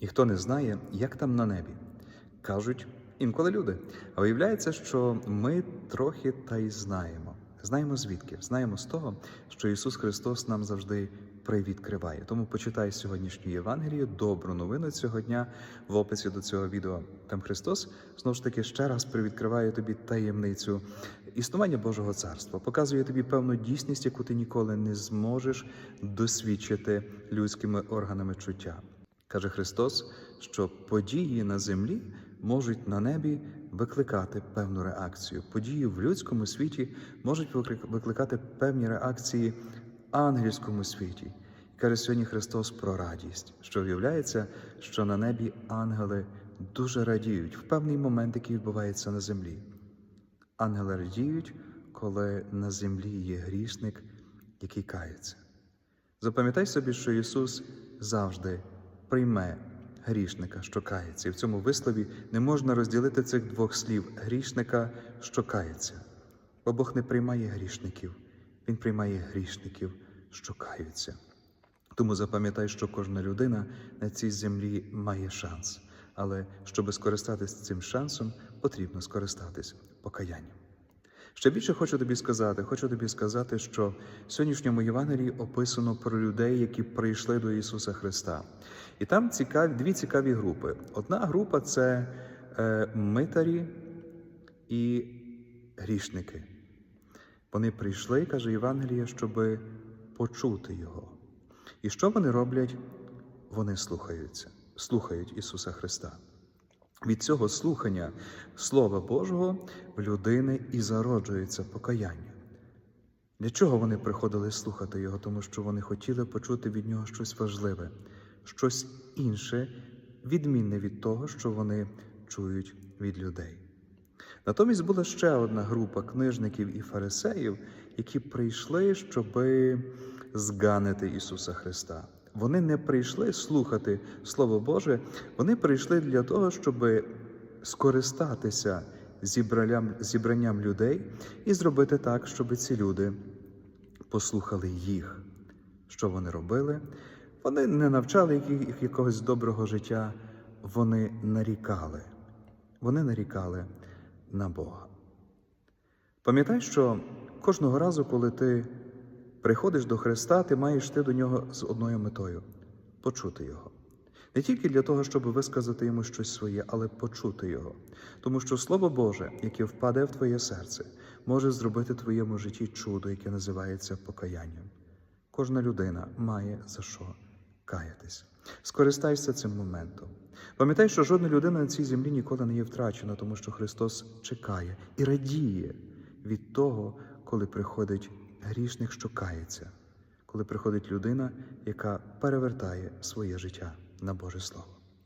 Ніхто не знає, як там на небі. Кажуть інколи люди. А виявляється, що ми трохи та й знаємо. Знаємо звідки? Знаємо з того, що Ісус Христос нам завжди привідкриває. Тому почитай сьогоднішню Євангелію, добру новину цього дня в описі до цього відео. Там Христос знову ж таки ще раз привідкриває тобі таємницю існування Божого царства, показує тобі певну дійсність, яку ти ніколи не зможеш досвідчити людськими органами чуття. Каже Христос, що події на землі можуть на небі викликати певну реакцію. Події в людському світі можуть викликати певні реакції в ангельському світі. Каже сьогодні Христос про радість, що виявляється, що на небі ангели дуже радіють в певний момент, який відбувається на землі. Ангели радіють, коли на землі є грішник, який кається. Запам'ятай собі, що Ісус завжди прийме грішника, що кається. І в цьому вислові не можна розділити цих двох слів грішника, що кається. Бо Бог не приймає грішників, Він приймає грішників, що каються. Тому запам'ятай, що кожна людина на цій землі має шанс. Але щоб скористатися цим шансом, потрібно скористатись покаянням. Ще більше хочу тобі сказати, хочу тобі сказати, що в сьогоднішньому Євангелії описано про людей, які прийшли до Ісуса Христа. І там цікаві, дві цікаві групи. Одна група це е, митарі і грішники. Вони прийшли, каже Євангелія, щоб почути Його. І що вони роблять? Вони слухаються, слухають Ісуса Христа. Від цього слухання Слова Божого в людини і зароджується покаяння. Для чого вони приходили слухати Його? Тому що вони хотіли почути від Нього щось важливе, щось інше, відмінне від того, що вони чують від людей. Натомість була ще одна група книжників і фарисеїв, які прийшли, щоби зганити Ісуса Христа. Вони не прийшли слухати Слово Боже, вони прийшли для того, щоб скористатися зібранням, зібранням людей і зробити так, щоб ці люди послухали їх. Що вони робили? Вони не навчали їх- якогось доброго життя, вони нарікали. Вони нарікали на Бога. Пам'ятай, що кожного разу, коли ти приходиш до Христа, ти маєш йти до нього з одною метою почути Його. Не тільки для того, щоб висказати йому щось своє, але почути Його. Тому що Слово Боже, яке впаде в твоє серце, може зробити твоєму житті чудо, яке називається покаянням. Кожна людина має за що каятись. Скористайся цим моментом. Пам'ятай, що жодна людина на цій землі ніколи не є втрачена, тому що Христос чекає і радіє від того, коли приходить грішник, що кається, коли приходить людина, яка перевертає своє життя на Боже Слово.